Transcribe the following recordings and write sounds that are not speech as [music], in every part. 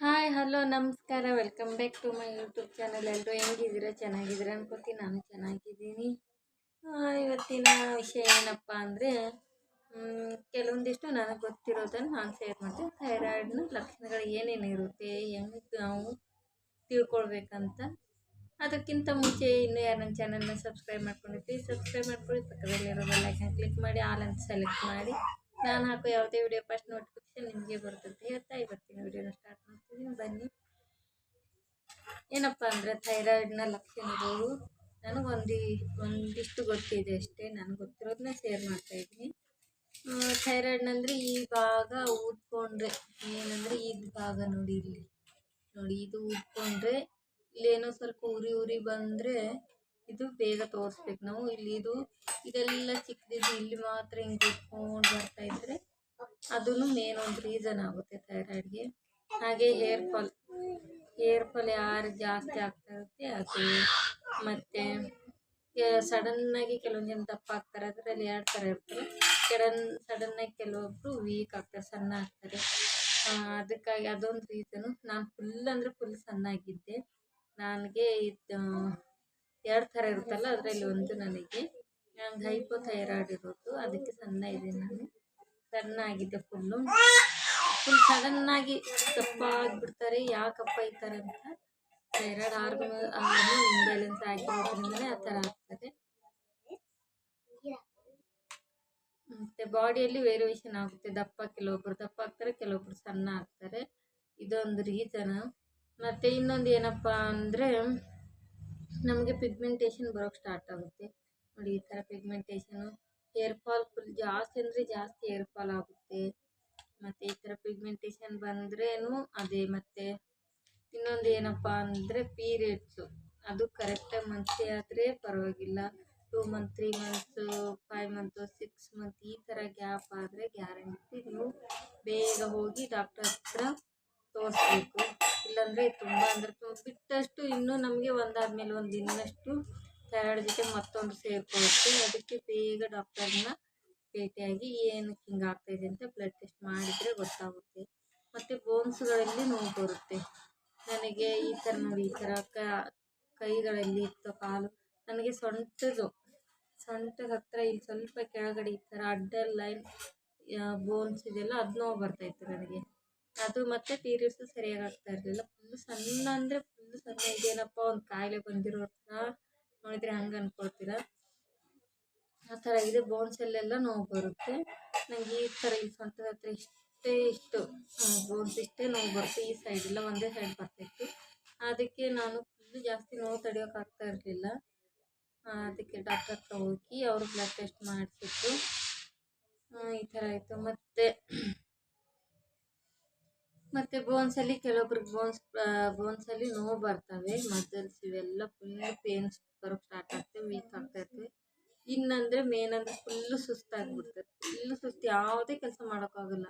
Hi, hello, ನಮಸ್ಕಾರ. Welcome back to my YouTube channel ಎಲ್ಲರೂ ಹೆಂಗಿದ್ದೀರಾ? ಚೆನ್ನಾಗಿದ್ದೀರಾ ಅನ್ಕೋತೀನಿ. ನಾನು ಚೆನ್ನಾಗಿದ್ದೀನಿ. ಇವತ್ತಿನ ವಿಷಯ ಏನಪ್ಪ ಅಂದರೆ ಕೆಲವೊಂದಿಷ್ಟು ನನಗೆ ಗೊತ್ತಿರೋದನ್ನು ನಾನು ಶೇರ್ ಮಾಡ್ತೀನಿ ಥೈರಾಯ್ಡ್ನ ಲಕ್ಷಣಗಳು ಏನೇನು ಇರುತ್ತೆ, ಹೆಂಗೆ ನಾವು ತಿಳ್ಕೊಳ್ಬೇಕಂತ. ಅದಕ್ಕಿಂತ ಮುಂಚೆ ಇನ್ನೂ ಯಾರು ನನ್ನ ಚಾನಲ್ನ ಸಬ್ಸ್ಕ್ರೈಬ್ ಮಾಡ್ಕೊಂಡಿರ್ತೀವಿ ಸಬ್ಸ್ಕ್ರೈಬ್ ಮಾಡ್ಕೊಳ್ಳಿ. ಪಕ್ಕದಲ್ಲಿರೋ ಬೆಲ್ಲೈಕನ್ ಕ್ಲಿಕ್ ಮಾಡಿ ಆಲ್ ಅಂತ ಸೆಲೆಕ್ಟ್ ಮಾಡಿ. ನಾನು ಹಾಕೋ ಯಾವುದೇ ವಿಡಿಯೋ ಫಸ್ಟ್ ನೋಟಿಫಿಕೇಶನ್ ನಿಮಗೆ ಬರ್ತದೆ. ಹೇಳ್ತಾ ಇವತ್ತಿನ ವಿಡಿಯೋನ ಸ್ಟಾರ್ಟ್ ಮಾಡ್ತೀನಿ. ಬನ್ನಿ. ಏನಪ್ಪ ಅಂದರೆ ಥೈರಾಯ್ಡ್ನ ಲಕ್ಷಣಗಳು ನನಗೊಂದು ಒಂದಿಷ್ಟು ಗೊತ್ತಿದೆ ಅಷ್ಟೇ. ನನಗೆ ಗೊತ್ತಿರೋದನ್ನ ಶೇರ್ ಮಾಡ್ತಾ ಇದ್ದೀನಿ. ಥೈರಾಯ್ಡ್ನಂದರೆ ಈ ಭಾಗ ಊದ್ಕೊಂಡ್ರೆ, ಏನಂದರೆ ಈ ಭಾಗ ನೋಡಿ ಇಲ್ಲಿ. ನೋಡಿ, ಇದು ಊದ್ಕೊಂಡ್ರೆ, ಇಲ್ಲೇನೋ ಸ್ವಲ್ಪ ಉರಿ ಉರಿ ಬಂದರೆ ಇದು ಬೇಗ ತೋರಿಸ್ಬೇಕು ನಾವು. ಇಲ್ಲಿ ಇದು, ಇದೆಲ್ಲ ಚಿಕ್ಕದಿದ್ದು ಇಲ್ಲಿ ಮಾತ್ರ ಹಿಂಗೆ ಇಟ್ಕೊಂಡು ಬರ್ತಾ ಇದ್ರೆ ಅದೂ ಮೇನ್ ಒಂದು ರೀಸನ್ ಆಗುತ್ತೆ ಥೈರಾಯ್ಡ್ಗೆ ಹಾಗೆ ಹೇರ್ ಫಾಲ್ ಹೇರ್ ಫಾಲ್ ಯಾರು ಜಾಸ್ತಿ ಆಗ್ತಾ ಇರುತ್ತೆ ಅದು. ಮತ್ತು ಸಡನ್ನಾಗಿ ಕೆಲವೊಂದು ಜನ ದಪ್ಪ ಆಗ್ತಾರೆ, ಅದರಲ್ಲಿ ಎರಡು ಥರ ಇರ್ತಾರೆ ಕೆಡನ್ ಸಡನ್ನಾಗಿ ಕೆಲವೊಬ್ಬರು ವೀಕ್ ಆಗ್ತಾರೆ, ಸಣ್ಣ ಆಗ್ತಾರೆ. ಅದಕ್ಕಾಗಿ ಅದೊಂದು ರೀಸನು ನಾನು ಫುಲ್ ಅಂದರೆ ಫುಲ್ ಸಣ್ಣ ಆಗಿದ್ದೆ ನನಗೆ ಇದು ಎರಡು ಥರ ಇರುತ್ತಲ್ಲ, ಅದರಲ್ಲಿ ಒಂದು ನನಗೆ ನಂಗೆ ಹೈಪೋ ಥೈರಾಯ್ಡ್ ಇರೋದು, ಅದಕ್ಕೆ ಸಣ್ಣ ಇದೆ ನಾನು. ಸಣ್ಣ ಆಗಿದೆ ಫುಲ್ಲು ಫುಲ್ ಸಡನ್ನಾಗಿ ದಪ್ಪ ಆಗಿಬಿಡ್ತಾರೆ ಯಾಕಪ್ಪ ಈ ಥರ ಅಂತ. ಥೈರಾಯ್ಡ್ ಆರ್ಮ್ ಹಾರ್ಮೋನ್ ಇಂಬ್ಯಾಲೆನ್ಸ್ ಆಗಿರೋದ್ರಿಂದಲೇ ಆ ಥರ ಆಗ್ತದೆ. ಮತ್ತು ಬಾಡಿಯಲ್ಲಿ ವೇರಿಯೇಷನ್ ಆಗುತ್ತೆ, ದಪ್ಪ ಕೆಲವೊಬ್ಬರು ದಪ್ಪ ಆಗ್ತಾರೆ ಕೆಲವೊಬ್ಬರು ಸಣ್ಣ ಆಗ್ತಾರೆ. ಇದೊಂದು ರೀಸನ್ ಮತ್ತು ಇನ್ನೊಂದು ಏನಪ್ಪ ಅಂದರೆ ನಮಗೆ ಪಿಗ್ಮೆಂಟೇಷನ್ ಬರೋಕ್ ಸ್ಟಾರ್ಟ್ ಆಗುತ್ತೆ. ನೋಡಿ ಈ ಥರ ಪಿಗ್ಮೆಂಟೇಷನು ಹೇರ್ ಫಾಲ್ ಫುಲ್ ಜಾಸ್ತಿ ಅಂದರೆ ಜಾಸ್ತಿ ಹೇರ್ ಫಾಲ್ ಆಗುತ್ತೆ. ಮತ್ತು ಈ ಥರ ಪಿಗ್ಮೆಂಟೇಷನ್ ಬಂದ್ರೇನು ಅದೇ ಮತ್ತು ಇನ್ನೊಂದು ಏನಪ್ಪ ಅಂದರೆ ಪೀರಿಯಡ್ಸ್ ಅದು ಕರೆಕ್ಟಾಗಿ ಮಂತ್ಲಿ ಆದರೆ ಪರವಾಗಿಲ್ಲ. Two month three months five month six month ಈ ಥರ ಗ್ಯಾಪ್ ಆದರೆ ಗ್ಯಾರಂಟಿ ನೀವು ಬೇಗ ಹೋಗಿ ಡಾಕ್ಟರ್ ಹತ್ರ ತೋರಿಸ್ಬೇಕು. ಇಲ್ಲಾಂದರೆ ತುಂಬ ಅಂದರೆ ಬಿಟ್ಟಷ್ಟು ಇನ್ನೂ ನಮಗೆ ಒಂದಾದ್ಮೇಲೆ ಒಂದು ಇನ್ನಷ್ಟು ಥೈರಾಯ್ಡ್ ಜೊತೆ ಮತ್ತೊಂದು ಸೇರ್ಕೊಳ್ಳುತ್ತೆ ಅದಕ್ಕೆ ಬೇಗ ಡಾಕ್ಟರ್ನ ಭೇಟಿಯಾಗಿ ಏನಕ್ಕೆ ಹಿಂಗೆ ಆಗ್ತಾಯಿದೆ ಅಂತ ಬ್ಲಡ್ ಟೆಸ್ಟ್ ಮಾಡಿದರೆ ಗೊತ್ತಾಗುತ್ತೆ. ಮತ್ತು ಬೋನ್ಸ್ಗಳಲ್ಲಿ ನೋವು ಬರುತ್ತೆ. ನನಗೆ ಈ ಥರ ನೋಡಿ, ಈ ಥರ ಕೈಗಳಲ್ಲಿ ಇತ್ತು ಕಾಲು, ನನಗೆ ಸೊಂಟದು ಸೊಂಟದ ಹತ್ರ ಇಲ್ಲಿ ಸ್ವಲ್ಪ ಕೆಳಗಡೆ ಈ ಥರ ಅಡ್ಡ ಲೈನ್ ಬೋನ್ಸ್ ಇದೆಲ್ಲ ಅದು ನೋವು ಬರ್ತಾಯಿತ್ತು ನನಗೆ. ಅದು ಮತ್ತೆ ಪೀರಿಯಡ್ಸು ಸರಿಯಾಗಿ ಆಗ್ತಾ ಇರಲಿಲ್ಲ. ಫುಲ್ ಸಣ್ಣ ಅಂದರೆ ಫುಲ್ ಸಣ್ಣ ಇದೇನಪ್ಪ, ಒಂದು ಕಾಯಿಲೆ ಬಂದಿರೋ ಥರ ನೋಡಿದರೆ ಹಂಗೆ ಅಂದ್ಕೊಳ್ತೀರ ಆ ಥರ ಇದೆ. ಬೋನ್ಸಲ್ಲೆಲ್ಲ ನೋವು ಬರುತ್ತೆ. ನನಗೆ ಈ ಥರ ಈ ಸೊಂಟದ ಹತ್ರ ಇಷ್ಟೇ ಇಷ್ಟು ಬೋನ್ಸ್ ಇಷ್ಟೇ ನೋವು ಬರುತ್ತೆ. ಈ ಸೈಡ್ ಎಲ್ಲ ಒಂದೇ ಸೈಡ್ ಬರ್ತಿತ್ತು ಅದಕ್ಕೆ ನಾನು ಫುಲ್ ಜಾಸ್ತಿ ನೋವು ತಡೆಯೋಕ್ಕಾಗ್ತಾ ಇರಲಿಲ್ಲ. ಅದಕ್ಕೆ ಡಾಕ್ಟರ್ ಹತ್ರ ಹೋಗಿ ಅವರು ಬ್ಲಡ್ ಟೆಸ್ಟ್ ಮಾಡಿಸಿದ್ರು. ಈ ಥರ ಆಯಿತು. ಮತ್ತು ಮತ್ತು ಬೋನ್ಸಲ್ಲಿ ಕೆಲವೊಬ್ರಿಗೆ ಬೋನ್ಸ್ ಬೋನ್ಸಲ್ಲಿ ನೋವು ಬರ್ತವೆ. ಮಸಲ್ಸ್ ಇವೆಲ್ಲ ಫುಲ್ ಪೇನ್ಸ್ ಬರೋಕ್ಕೆ ಸ್ಟಾರ್ಟ್ ಆಗ್ತವೆ ವೀಕ್ ಆಗ್ತಾ ಇರ್ತವೆ ಇನ್ನಂದರೆ ಮೇನ್ ಅಂದರೆ ಫುಲ್ಲು ಸುಸ್ತಾಗ್ಬಿಡ್ತದೆ ಫುಲ್ಲು ಸುಸ್ತು, ಯಾವುದೇ ಕೆಲಸ ಮಾಡೋಕ್ಕಾಗಲ್ಲ.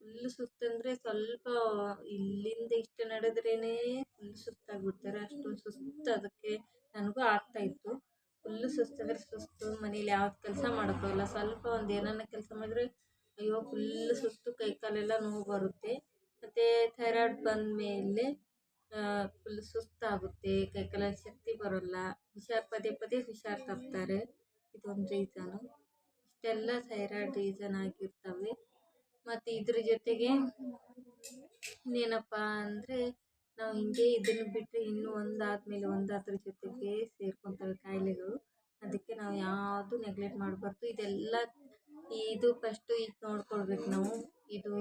ಫುಲ್ಲು ಸುಸ್ತಂದರೆ ಸ್ವಲ್ಪ ಇಲ್ಲಿಂದ ಇಷ್ಟು ನಡೆದ್ರೇನೆ ಫುಲ್ ಸುಸ್ತಾಗ್ಬಿಡ್ತಾರೆ. ಅಷ್ಟೊಂದು ಸುಸ್ತು ಅದಕ್ಕೆ ನನಗೂ ಆಗ್ತಾಯಿತ್ತು ಫುಲ್ಲು ಸುಸ್ತಂದರೆ ಸುಸ್ತು ಮನೇಲಿ ಯಾವ್ದು ಕೆಲಸ ಮಾಡೋಕ್ಕಾಗಲ್ಲ. ಸ್ವಲ್ಪ ಒಂದು ಏನನ್ನ ಕೆಲಸ ಮಾಡಿದ್ರೆ, ಅಯ್ಯೋ ಫುಲ್ಲು ಸುಸ್ತು ಕೈ ಕಾಲೆಲ್ಲ ನೋವು ಬರುತ್ತೆ. ಮತ್ತು ಥೈರಾಯ್ಡ್ ಬಂದ ಮೇಲೆ ಫುಲ್ ಸುಸ್ತಾಗುತ್ತೆ ಕೈ ಕಾಲಲ್ಲಿ ಶಕ್ತಿ ಬರೋಲ್ಲ, ಹುಷಾರು ಪದೇ ಪದೇ ಹುಷಾರು ತಪ್ತಾರೆ ಇದೊಂದು ರೀಸನು ಇಷ್ಟೆಲ್ಲ ಥೈರಾಯ್ಡ್ ರೀಸನ್ ಆಗಿರ್ತವೆ. ಮತ್ತು ಇದ್ರ ಜೊತೆಗೆ ಇನ್ನೇನಪ್ಪ ಅಂದರೆ, ನಾವು ಹಿಂಗೆ ಇದನ್ನು ಬಿಟ್ಟರೆ ಇನ್ನೂ ಒಂದಾದ್ಮೇಲೆ ಒಂದಾದ್ರ ಜೊತೆಗೆ ಸೇರ್ಕೊತವೆ ಕಾಯಿಲೆಗಳು. ಅದಕ್ಕೆ ನಾವು ಯಾವುದು ನೆಗ್ಲೆಕ್ಟ್ ಮಾಡಬಾರ್ದು. ಇದೆಲ್ಲ ಇದು ಫಸ್ಟು ಇದು ನೋಡ್ಕೊಳ್ಬೇಕು ನಾವು. ಇದು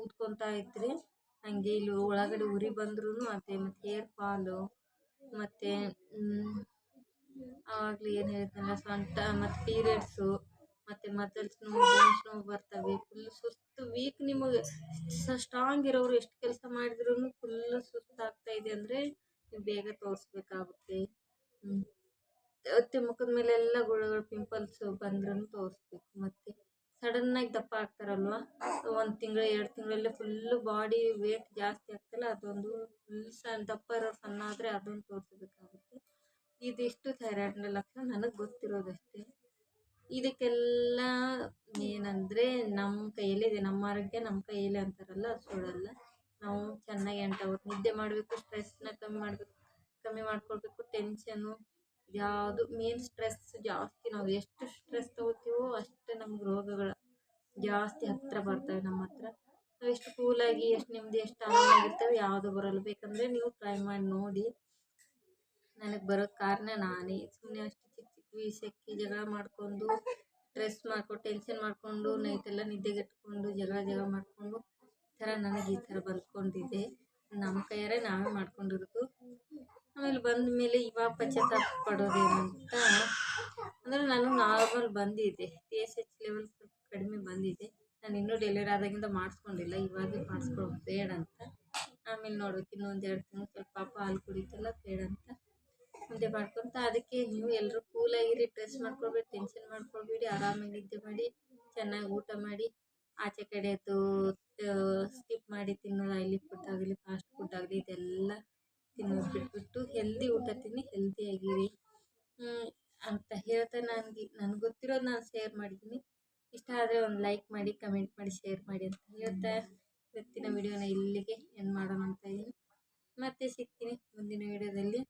ಊದ್ಕೊತಾ ಇದ್ದರೆ ಹಾಗೆ ಇಲ್ಲಿ ಒಳಗಡೆ ಉರಿ ಬಂದ್ರೂ ಅದೇ ಮತ್ತು ಹೇರ್ ಫಾಲು ಮತ್ತು ಆವಾಗಲೇ ಏನು ಹೇಳ್ತಾನಲ್ಲ ಸೊಂಟ, ಮತ್ತು ಪೀರಿಯಡ್ಸು ಮತ್ತು ಮಸಲ್ಸ್ ನೋವು ಬೋನ್ಸ್ ನೋವು ಬರ್ತವೆ ಫುಲ್ ಸುಸ್ತು ವೀಕ್ ನಿಮಗೆ ಸ್ಟ್ರಾಂಗ್ ಇರೋರು ಎಷ್ಟು ಕೆಲಸ ಮಾಡಿದ್ರೂ ಫುಲ್ಲು ಸುಸ್ತಾಗ್ತಾ ಇದೆ ಅಂದರೆ ನೀವು ಬೇಗ ತೋರಿಸ್ಬೇಕಾಗುತ್ತೆ. ಮತ್ತು ಮುಖದ ಮೇಲೆಲ್ಲ ಗುಳ್ಳೆಗಳು ಪಿಂಪಲ್ಸು ಬಂದ್ರೂ ತೋರಿಸ್ಬೇಕು, ಮತ್ತು ಸಡನ್ನಾಗಿ ದಪ್ಪ ಆಗ್ತಾರಲ್ವ? ಒಂದು ತಿಂಗಳು ಎರಡು ತಿಂಗಳಲ್ಲೇ ಫುಲ್ಲು ಬಾಡಿ ವೇಟ್ ಜಾಸ್ತಿ ಆಗ್ತಲ್ಲ ಅದೊಂದು ಫುಲ್ ಸಣ್ಣ ದಪ್ಪ ಇರೋರು ಸಣ್ಣ ಆದರೆ ಅದೊಂದು ತೋರಿಸ್ಬೇಕಾಗುತ್ತೆ ಇದಿಷ್ಟು ಥೈರಾಯ್ಡ್ನ ಲಕ್ಷಣ ನನಗೆ ಗೊತ್ತಿರೋದಷ್ಟೇ. ಇದಕ್ಕೆಲ್ಲ ಏನಂದರೆ ನಮ್ಮ ಕೈಯಲ್ಲಿದೆ ನಮ್ಮ ಆರೋಗ್ಯ ನಮ್ಮ ಕೈಯಲ್ಲಿ ಅಂತಾರಲ್ಲ ಅದು ಸುಳ್ಳಲ್ಲ. ನಾವು ಚೆನ್ನಾಗಿ ಎಂಟು ಅವರ್ ನಿದ್ದೆ ಮಾಡಬೇಕು ಸ್ಟ್ರೆಸ್ನ ಕಮ್ಮಿ ಮಾಡಬೇಕು ಕಮ್ಮಿ ಮಾಡ್ಕೊಳ್ಬೇಕು ಟೆನ್ಷನ್ನು ಯಾವುದು ಮೇನ್ ಸ್ಟ್ರೆಸ್ ಜಾಸ್ತಿ ನಾವು ಎಷ್ಟು ಸ್ಟ್ರೆಸ್ ತಗೋತೀವೋ ಅಷ್ಟೇ ನಮ್ಗೆ ರೋಗಗಳು ಜಾಸ್ತಿ ಹತ್ತಿರ ಬರ್ತವೆ ನಮ್ಮ ಹತ್ರ. ನಾವು ಎಷ್ಟು ಕೂಲಾಗಿ ಎಷ್ಟು ನೆಮ್ಮದಿ, ಎಷ್ಟು ಆರಾಮಾಗಿರ್ತೇವೆ ಯಾವುದು ಬರಲ್ಲ. ಬೇಕಂದರೆ ನೀವು ಟ್ರೈ ಮಾಡಿ ನೋಡಿ. ನನಗೆ ಬರೋ ಕಾರಣ ನಾನೇ. ಸುಮ್ಮನೆ ಅಷ್ಟು ಚಿಕ್ಕ ಚಿಕ್ಕ ವಿಷಯಕ್ಕೆ ಜಗಳ ಮಾಡಿಕೊಂಡು ಸ್ಟ್ರೆಸ್ ಮಾಡ್ಕೊಂಡು ಟೆನ್ಷನ್ ಮಾಡಿಕೊಂಡು ನೈಟೆಲ್ಲ ನಿದ್ದೆಗೆಟ್ಕೊಂಡು ಜಗಳ ಜಗಳ ಮಾಡಿಕೊಂಡು, ಈ ಥರ ನನಗೆ ಈ ಥರ ಬಂದ್ಕೊಂಡಿದೆ ನಮ್ಮ ಕೈಯಾರೆ ನಾವೇ ಮಾಡ್ಕೊಂಡಿರೋದು. ಆಮೇಲೆ ಬಂದ ಮೇಲೆ ಇವಾಗ ಪಶ್ಚಾತ್ತಾಪ ಅಂತ ಅಂದರೆ ನಾನು ನಾರ್ಮಲ್ ಬಂದಿದೆ ಟಿ ಎಸ್ ಎಚ್ ಲೆವೆಲ್ ಸ್ವಲ್ಪ ಕಡಿಮೆ ಬಂದಿದೆ ನಾನು ಇನ್ನೂ ಡೆಲಿವರಿ ಆದಾಗಿಂದ ಮಾಡಿಸ್ಕೊಂಡಿಲ್ಲ. ಇವಾಗೇ ಮಾಡಿಸ್ಕೊಳ್ಳೋದು ಬೇಡ ಅಂತ. ಆಮೇಲೆ ನೋಡ್ಬೇಕು ಇನ್ನೊಂದು ಎರಡು ತಿಂಗಳು ಸ್ವಲ್ಪ ಪಾಪ ಹಾಲು ಕುಡಿತಲ್ಲ, ಬೇಡ ಅಂತ. ಮುಂದೆ ಮಾಡ್ಕೊಂತ ಅದಕ್ಕೆ ನೀವು ಎಲ್ಲರೂ ಕೂಲಾಗಿರಿ ಡ್ರೆಸ್ ಮಾಡ್ಕೊಳ್ಬೇಡಿ ಟೆನ್ಷನ್ ಮಾಡ್ಕೊಳ್ಬೇಡಿ, ಆರಾಮಾಗಿ ನಿದ್ದೆ ಮಾಡಿ, ಚೆನ್ನಾಗಿ ಊಟ ಮಾಡಿ, ಆಚೆ ಕಡೆದು ಸ್ಕಿಪ್ ಮಾಡಿ ತಿನ್ನೋದು ಆಯಿಲಿ ಫುಡ್ ಆಗಲಿ ಫಾಸ್ಟ್ ಫುಡ್ ಆಗಲಿ, ಇದೆಲ್ಲ ತಿನ್ನೋದು ಬಿಟ್ಬಿಟ್ಟು ಹೆಲ್ದಿ ಊಟ ತಿನ್ನಿ ಹೆಲ್ದಿಯಾಗಿರಿ ಅಂತ ಹೇಳ್ತಾ ನನಗೆ, ನನ್ಗೆ ಗೊತ್ತಿರೋದು ನಾನು ಶೇರ್ ಮಾಡಿದ್ದೀನಿ ಇಷ್ಟ ಆದರೆ ಒಂದು ಲೈಕ್ ಮಾಡಿ ಕಮೆಂಟ್ ಮಾಡಿ ಶೇರ್ ಮಾಡಿ ಅಂತ ಹೇಳ್ತಾ ಇವತ್ತಿನ ವಿಡಿಯೋನ ಇಲ್ಲಿಗೆ ಏನು ಮಾಡೋಣ ಅಂತ ಇದ್ದೀನಿ. ಮತ್ತೆ ಸಿಗ್ತೀನಿ ಮುಂದಿನ ವಿಡಿಯೋದಲ್ಲಿ.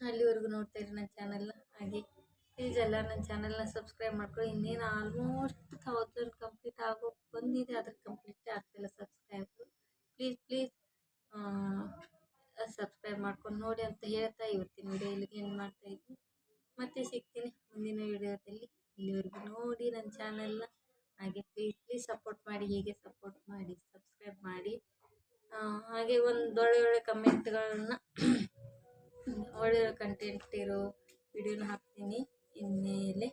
ಅಲ್ಲಿವರೆಗೂ ನೋಡ್ತಾ ಇರಿ ನನ್ನ ಚಾನಲ್ನ ಹಾಗೆ ಪ್ಲೀಸ್ ಎಲ್ಲ ನನ್ನ ಚಾನಲ್ನ ಸಬ್ಸ್ಕ್ರೈಬ್ ಮಾಡ್ಕೊಳ್ಳಿ. ಇನ್ನೇನು ಆಲ್ಮೋಸ್ಟ್ ಥೌಸಂಡ್ ಕಂಪ್ಲೀಟ್ ಆಗೋ ಬಂದಿದೆ ಅದ್ರ ಕಂಪ್ಲೀಟೇ ಆಗ್ತಿಲ್ಲ ಸಬ್ಸ್ಕ್ರೈಬ್ ಪ್ಲೀಸ್ ಪ್ಲೀಸ್ ಸಬ್ಸ್ಕ್ರೈಬ್ ಮಾಡ್ಕೊಂಡು ನೋಡಿ ಅಂತ ಹೇಳ್ತಾ ಇವತ್ತಿನ ವಿಡಿಯೋ ಇಲ್ಲಿಗೆ ಏನು ಮಾಡ್ತಾ ಇದ್ದೀನಿ ಮತ್ತೆ ಸಿಗ್ತೀನಿ ಮುಂದಿನ ವಿಡಿಯೋದಲ್ಲಿ. ಇಲ್ಲಿವರೆಗೂ ನೋಡಿ ನನ್ನ ಚಾನಲ್ನ ಹಾಗೆ ಪ್ಲೀಸ್ ಪ್ಲೀಸ್ ಸಪೋರ್ಟ್ ಮಾಡಿ, ಹೀಗೆ ಸಪೋರ್ಟ್ ಮಾಡಿ ಸಬ್ಸ್ಕ್ರೈಬ್ ಮಾಡಿ. ಹಾಗೆ ಒಂದು ಒಳ್ಳೆ ಒಳ್ಳೆ ಕಮೆಂಟ್ಗಳನ್ನ [clears throat] ಒಳ್ಳೆ ಕಂಟೆಂಟ್ ಇರೋ ವಿಡಿಯೋನ ಹಾಕ್ತೀನಿ. ಇನ್ಮೇಲೆ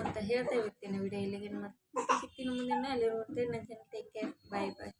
ಅಂತ ಹೇಳ್ತಾ ಇರ್ತೀನಿ ವಿಡಿಯೋ ಇಲ್ಲಿಗೆ ಮತ್ತೆ ಸಿಗ್ತೀನಿ ಮುಂದಿನ ಅಲ್ಲಿ ನೋಡ್ತೀನಿ ನನ್ನ ಚಾನಲ್